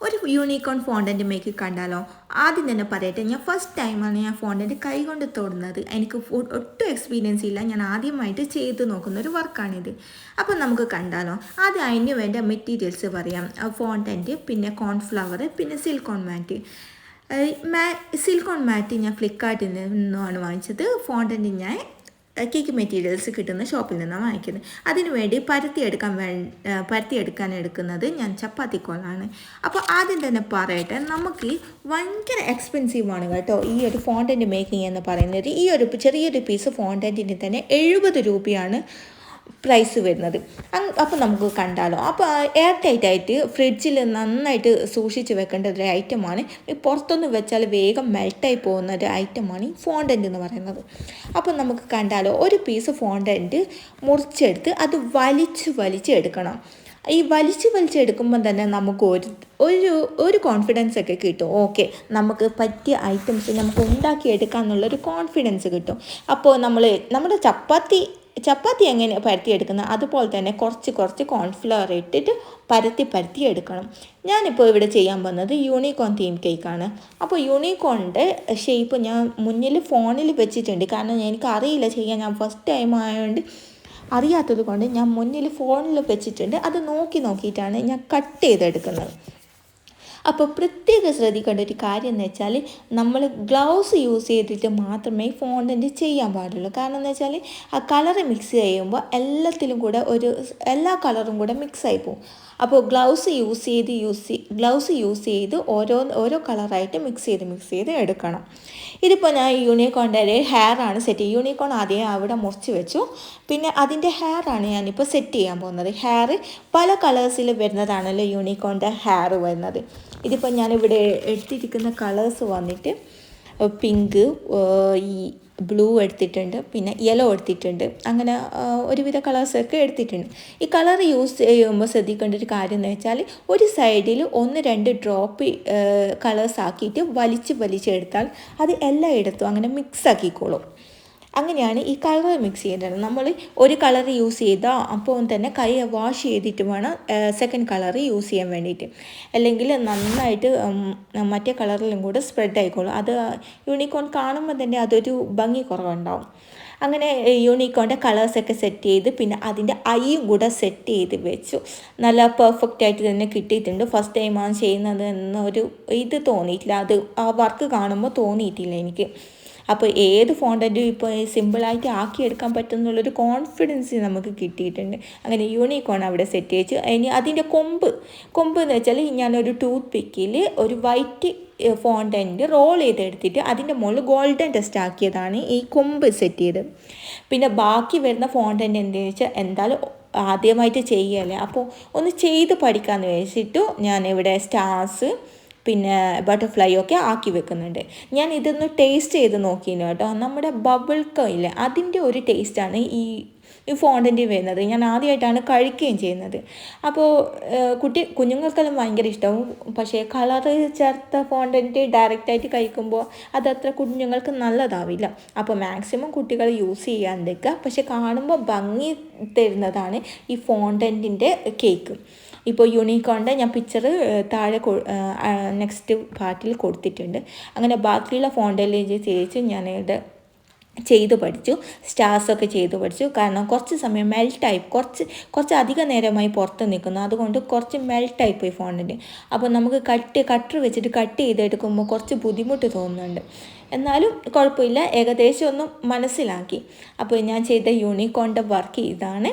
ഒരു unicorn fondant make കണ്ടാലോ? ആദ്യം തന്നെ പറയട്ടെ ഞാൻ ഫസ്റ്റ് ടൈമാണ് ഞാൻ ഫോണ്ടന്റ് കൈ കൊണ്ട് തൊടുന്നത്. എനിക്ക് ഒട്ടും എക്സ്പീരിയൻസ് ഇല്ല. ഞാൻ ആദ്യമായിട്ട് ചെയ്ത് നോക്കുന്ന ഒരു വർക്കാണിത് അപ്പോൾ നമുക്ക് കണ്ടാലോ ആദ്യം അതിന് വേണ്ട മെറ്റീരിയൽസ് പറയാം. ഫോണ്ടന്റ് പിന്നെ കോൺഫ്ലവർ പിന്നെ സിൽക്കോൺ മാറ്റ് മാ സിൽക്കോൺ മാറ്റ് ഞാൻ ഫ്ലിപ്കാർട്ടിൽ നിന്നാണ് വാങ്ങിച്ചത്. ഫോണ്ടന്റ് ഞാൻ കേക്ക് മെറ്റീരിയൽസ് കിട്ടുന്ന ഷോപ്പിൽ നിന്നാണ് വാങ്ങിക്കുന്നത്. അതിനുവേണ്ടി പരത്തിയെടുക്കാൻ വേ പരത്തിയെടുക്കാൻ എടുക്കുന്നത് ഞാൻ ചപ്പാത്തിക്കോളാണ്. അപ്പോൾ ആദ്യം തന്നെ പറയട്ടെ നമുക്ക് ഭയങ്കര എക്സ്പെൻസീവ് ആണ് കേട്ടോ ഈ ഒരു ഫോണ്ടന്റ് മേക്കിംഗ് എന്ന് പറയുന്നത്. ഈ ഒരു ചെറിയൊരു പീസ് ഫോണ്ടന്റിന് തന്നെ എഴുപത് രൂപയാണ് പ്രൈസ് വരുന്നത്. അപ്പോൾ നമുക്ക് കണ്ടാലോ. അപ്പോൾ എയർ ടൈറ്റ് ആയിട്ട് ഫ്രിഡ്ജിൽ നന്നായിട്ട് സൂക്ഷിച്ച് വെക്കേണ്ട ഒരു ഐറ്റമാണ് പുറത്തൊന്ന് വെച്ചാൽ വേഗം മെൽട്ടായി പോകുന്ന ഒരു ഐറ്റമാണ് ഈ ഫോണ്ടന്റ് എന്ന് പറയുന്നത്. അപ്പോൾ നമുക്ക് കണ്ടാലോ ഒരു പീസ് ഫോണ്ടന്റ് മുറിച്ചെടുത്ത് അത് വലിച്ച് വലിച്ച് എടുക്കണം. ഈ വലിച്ച് വലിച്ചെടുക്കുമ്പോൾ തന്നെ നമുക്ക് ഒരു ഒരു ഒരു കോൺഫിഡൻസ് ഒക്കെ കിട്ടും. ഓക്കെ നമുക്ക് പറ്റിയ ഐറ്റംസ് നമുക്ക് ഉണ്ടാക്കിയെടുക്കാം എന്നുള്ളൊരു കോൺഫിഡൻസ് കിട്ടും. അപ്പോൾ നമ്മൾ നമ്മുടെ ചപ്പാത്തി ചപ്പാത്തി എങ്ങനെ പരത്തിയെടുക്കുന്നത്? അതുപോലെ തന്നെ കുറച്ച് കുറച്ച് കോൺഫ്ലവർ ഇട്ടിട്ട് പരത്തി പരത്തി എടുക്കണം. ഞാനിപ്പോൾ ഇവിടെ ചെയ്യാൻ പോകുന്നത് യൂണിക്കോൺ തീം കേക്കാണ് അപ്പോൾ യൂണിക്കോണിന്റെ ഷേപ്പ് ഞാൻ മുന്നിൽ ഫോണിൽ വെച്ചിട്ടുണ്ട്. കാരണം എനിക്ക് അറിയില്ല ചെയ്യാൻ. ഞാൻ ഫസ്റ്റ് ടൈം ആയതുകൊണ്ട് അറിയാത്തത് കൊണ്ട് ഞാൻ മുന്നിൽ ഫോണിൽ വെച്ചിട്ടുണ്ട്. അത് നോക്കി നോക്കിയിട്ടാണ് ഞാൻ കട്ട് ചെയ്തെടുക്കുന്നത്. അപ്പോൾ പ്രത്യേകം ശ്രദ്ധിക്കേണ്ട ഒരു കാര്യം എന്ന് വെച്ചാൽ നമ്മൾ ഗ്ലൗസ് യൂസ് ചെയ്തിട്ട് മാത്രമേ ഫോണ്ടന്റ് ചെയ്യാൻ പാടുള്ളൂ. കാരണം എന്ന് വെച്ചാൽ ആ കളറ് മിക്സ് ചെയ്യുമ്പോൾ എല്ലാത്തിലും കൂടെ ഒരു എല്ലാ കളറും കൂടെ മിക്സ് ആയി പോകും. അപ്പോൾ ഗ്ലൗസ് യൂസ് ചെയ്ത് യൂസ് ഗ്ലൗസ് യൂസ് ചെയ്ത് ഓരോ ഓരോ കളറായിട്ട് മിക്സ് ചെയ്ത് മിക്സ് ചെയ്ത് എടുക്കണം. ഇതിപ്പോൾ ഞാൻ യൂണിക്കോണിന്റെ ഹെയർ ആണ് സെറ്റ് ചെയ്യുക യൂണിക്കോൺ ആദ്യം അവിടെ മുറിച്ച് വെച്ചു. പിന്നെ അതിന്റെ ഹെയർ ആണ് ഞാനിപ്പോൾ സെറ്റ് ചെയ്യാൻ പോകുന്നത്. ഹെയർ പല കളേഴ്സിൽ വരുന്നതാണല്ലോ യൂണിക്കോണിന്റെ ഹെയർ വരുന്നത്. ഇതിപ്പോൾ ഞാനിവിടെ എടുത്തിരിക്കുന്ന കളേഴ്സ് വന്നിട്ട് പിങ്ക് ഈ ബ്ലൂ എടുത്തിട്ടുണ്ട് പിന്നെ യെല്ലോ എടുത്തിട്ടുണ്ട്. അങ്ങനെ ഒരുവിധ കളേഴ്സൊക്കെ എടുത്തിട്ടുണ്ട്. ഈ കളർ യൂസ് ചെയ്യുമ്പോൾ ശ്രദ്ധിക്കേണ്ട ഒരു കാര്യം എന്ന് വെച്ചാൽ ഒരു സൈഡിൽ ഒന്ന് രണ്ട് ഡ്രോപ്പ് കളേഴ്സ് ആക്കിയിട്ട് വലിച്ച് വലിച്ചെടുത്താൽ അത് എല്ലാം എല്ലായിടത്തും അങ്ങനെ മിക്സ് ആക്കിക്കോളും. അങ്ങനെയാണ് ഈ കളർ മിക്സ് ചെയ്യേണ്ടത്. നമ്മൾ ഒരു കളർ യൂസ് ചെയ്താൽ അപ്പോൾ തന്നെ കൈ വാഷ് ചെയ്തിട്ട് വേണം സെക്കൻഡ് കളർ യൂസ് ചെയ്യാൻ വേണ്ടിയിട്ട്. അല്ലെങ്കിൽ നന്നായിട്ട് മറ്റേ കളറിലും കൂടെ സ്പ്രെഡ് ആയിക്കോളും. അത് യൂണിക്കോൺ കാണുമ്പോൾ തന്നെ അതൊരു ഭംഗി കുറവുണ്ടാവും. അങ്ങനെ യൂണിക്കോണിന്റെ കളേഴ്സൊക്കെ സെറ്റ് ചെയ്ത് പിന്നെ അതിന്റെ ഐയും കൂടെ സെറ്റ് ചെയ്ത് വെച്ചു. നല്ല പെർഫെക്റ്റ് ആയിട്ട് തന്നെ കിട്ടിയിട്ടുണ്ട്. ഫസ്റ്റ് ടൈമാണ് ചെയ്യുന്നത് എന്നൊരു ഇത് തോന്നിയിട്ടില്ല. അത് ആ വർക്ക് കാണുമ്പോൾ തോന്നിയിട്ടില്ല എനിക്ക്. അപ്പോൾ ഏത് ഫോണ്ടന്റും ഇപ്പോൾ സിമ്പിളായിട്ട് ആക്കിയെടുക്കാൻ പറ്റുന്നുള്ളൊരു കോൺഫിഡൻസ് നമുക്ക് കിട്ടിയിട്ടുണ്ട്. അങ്ങനെ യൂണിക്കോൺ അവിടെ സെറ്റ് ചെയ്ത്. ഇനി അതിന്റെ കൊമ്പ് കൊമ്പ് എന്ന് വെച്ചാൽ ഞാനൊരു ടൂത്ത് പിക്കിൽ ഒരു വൈറ്റ് ഫോണ്ടന്റ് റോൾ ചെയ്തെടുത്തിട്ട് അതിന്റെ മുകളിൽ ഗോൾഡൻ ടെസ്റ്റ് ആക്കിയതാണ് ഈ കൊമ്പ് സെറ്റ് ചെയ്തത്. പിന്നെ ബാക്കി വരുന്ന ഫോണ്ടന്റ് എന്താണെന്ന് വെച്ചാൽ എന്തായാലും ആദ്യമായിട്ട് ചെയ്യല്ലേ? അപ്പോൾ ഒന്ന് ചെയ്ത് പഠിക്കാമെന്ന് വെച്ചിട്ടു ഞാൻ ഇവിടെ സ്റ്റാർസ് പിന്നെ ബട്ടർഫ്ലൈ ഒക്കെ ആക്കി വെക്കുന്നുണ്ട്. ഞാൻ ഇതൊന്ന് ടേസ്റ്റ് ചെയ്ത് നോക്കിയിരുന്നു കേട്ടോ. നമ്മുടെ ബബിൾ ഇല്ലേ അതിന്റെ ഒരു ടേസ്റ്റാണ് ഈ ഈ ഫോണ്ടന്റ് വരുന്നത്. ഞാൻ ആദ്യമായിട്ടാണ് കഴിക്കുകയും ചെയ്യുന്നത്. അപ്പോൾ കുട്ടി കുഞ്ഞുങ്ങൾക്കെല്ലാം ഭയങ്കര ഇഷ്ടവും. പക്ഷേ കളറ് ചേർത്ത ഫോണ്ടന്റ് ഡയറക്റ്റായിട്ട് കഴിക്കുമ്പോൾ അതത്ര കുഞ്ഞുങ്ങൾക്ക് നല്ലതാവില്ല. അപ്പോൾ മാക്സിമം കുട്ടികൾ യൂസ് ചെയ്യാണ്ടിരിക്കുക പക്ഷേ കാണുമ്പോൾ ഭംഗി തരുന്നതാണ് ഈ ഫോണ്ടന്റിന്റെ കേക്ക് ഇപ്പോൾ യൂണിക്കോണിന്റെ ഞാൻ പിക്ചർ താഴെ നെക്സ്റ്റ് പാർട്ടിൽ കൊടുത്തിട്ടുണ്ട്. അങ്ങനെ ബാക്കിയുള്ള ഫോണ്ടേജ് ഞാൻ ഞാനിവിടെ ചെയ്തു പഠിച്ചു. സ്റ്റാർസൊക്കെ ചെയ്തു പഠിച്ചു. കാരണം കുറച്ച് സമയം മെൽട്ടായി കുറച്ച് കുറച്ച് അധിക നേരമായി പുറത്ത് നിൽക്കുന്നു. അതുകൊണ്ട് കുറച്ച് മെൽട്ടായി പോയി ഫോണിന്റെ അപ്പോൾ നമുക്ക് കട്ട് കട്ടർ വെച്ചിട്ട് കട്ട് ചെയ്തെടുക്കുമ്പോൾ കുറച്ച് ബുദ്ധിമുട്ട് തോന്നുന്നുണ്ട്. എന്നാലും കുഴപ്പമില്ല. ഏകദേശം ഒന്നും മനസ്സിലാക്കി. അപ്പോൾ ഞാൻ ചെയ്ത യൂണിക്കോണിന്റെ വർക്ക് ഇതാണ്.